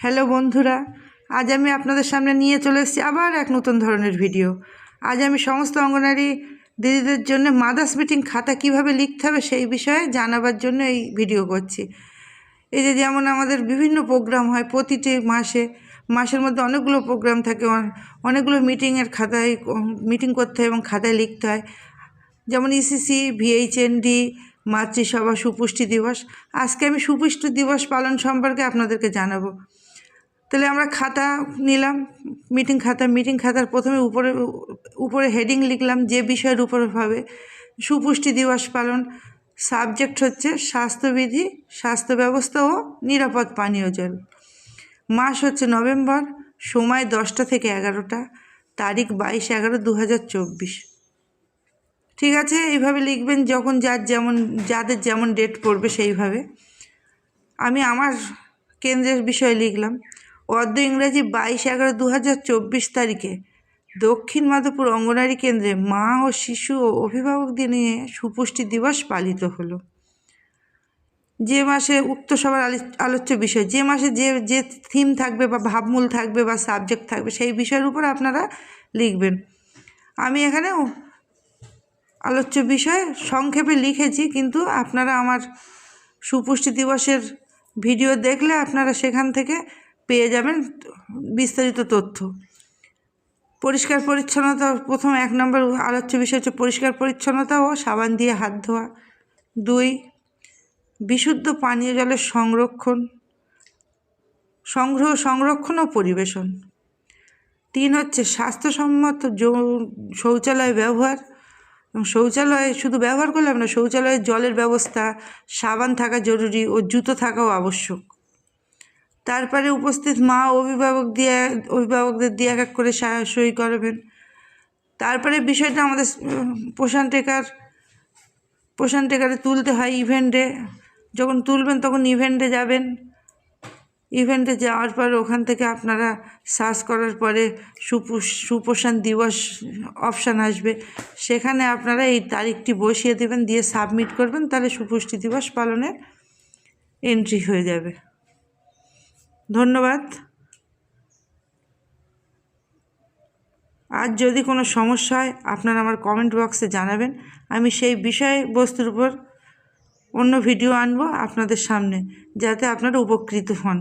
Hello বন্ধুরা, আজ আমি আপনাদের সামনে নিয়ে চলে এসেছি আবার এক নতুন ধরনের ভিডিও। আজ আমি সমস্ত অঙ্গনারী দিদিদের জন্য মাদার্স মিটিং খাতা কীভাবে লিখতে হবে সেই বিষয়ে জানাবার জন্য এই ভিডিও করছি। এই যে যেমন আমাদের বিভিন্ন প্রোগ্রাম হয়, প্রতিটি মাসে, মাসের মধ্যে অনেকগুলো প্রোগ্রাম থাকে অনেকগুলো মিটিংয়ের খাতায় মিটিং করতে হয় এবং খাতায় লিখতে হয়। যেমন E ইসিসি ভিএইচএনডি মাতৃসভা, সুপুষ্টি দিবস। আজকে আমি সুপুষ্টি দিবস পালন সম্পর্কে আপনাদেরকে জানাব। তাহলে আমরা খাতা নিলাম মিটিং খাতা মিটিং খাতার প্রথমে উপরে উপরে হেডিং লিখলাম, যে বিষয়ের উপরে হবে, সুপুষ্টি দিবস পালন সাবজেক্ট হচ্ছে স্বাস্থ্যবিধি স্বাস্থ্য ব্যবস্থা ও নিরাপদ পানীয় জল। মাস হচ্ছে নভেম্বর, সময় দশটা থেকে এগারোটা, তারিখ বাইশ এগারো দু ঠিক আছে? এইভাবে লিখবেন, যখন যার যেমন, যাদের যেমন ডেট পড়বে সেইভাবে। আমি আমার কেন্দ্রের বিষয়ে লিখলাম। অর্ধ ইংরেজি বাইশ এগারো দু হাজার চব্বিশ তারিখে দক্ষিণ মাধবপুর অঙ্গনারী কেন্দ্রে মা ও শিশু ও অভিভাবকদের নিয়ে সুপুষ্টি দিবস পালিত হলো। যে মাসে উক্ত সবার আলোচ্য বিষয়, যে মাসে যে যে থিম থাকবে বা ভাবমূল থাকবে বা সাবজেক্ট থাকবে সেই বিষয়ের উপর আপনারা লিখবেন। আমি এখানে আলোচ্য বিষয় সংক্ষেপে লিখেছি, কিন্তু আপনারা আমার সুপুষ্টি দিবসের ভিডিও দেখলে আপনারা সেখান থেকে পেয়ে যাবেন বিস্তারিত তথ্য। পরিষ্কার পরিচ্ছন্নতা, প্রথম এক নম্বর আলোচ্য বিষয় হচ্ছে পরিষ্কার পরিচ্ছন্নতা ও সাবান দিয়ে হাত ধোয়া। দুই, বিশুদ্ধ পানীয় জলের সংরক্ষণ, সংগ্রহ, সংরক্ষণ ও পরিবেশন। তিন হচ্ছে স্বাস্থ্যসম্মত শৌচালয় ব্যবহার। শৌচালয়ে শুধু ব্যবহার করলাম না, শৌচালয়ে জলের ব্যবস্থা, সাবান থাকা জরুরি ও জুতো থাকাও আবশ্যক। তারপরে উপস্থিত মা অভিভাবক দিয়ে, অভিভাবকদের দিয়ে এক এক করে সই করাবেন। তারপরে বিষয়টা আমাদের পোষণ টেকার পোষণ টেকারে তুলতে হয় ইভেন্টে। যখন তুলবেন তখন ইভেন্টে যাবেন। ইভেন্টে যাওয়ার পর ওখান থেকে আপনারা সার্চ করার পরে সুপোষ সুপোষণ দিবস অপশান আসবে। সেখানে আপনারা এই তারিখটি বসিয়ে দেবেন, দিয়ে সাবমিট করবেন, তাহলে সুপুষ্টি দিবস পালনের এন্ট্রি হয়ে যাবে। ধন্যবাদ। আজ যদি কোনো সমস্যা হয়, আপনারা আমার কমেন্ট বক্সে জানাবেন। আমি সেই বিষয়বস্তুর উপর অন্য ভিডিও আনব আপনাদের সামনে, যাতে আপনারা উপকৃত হন।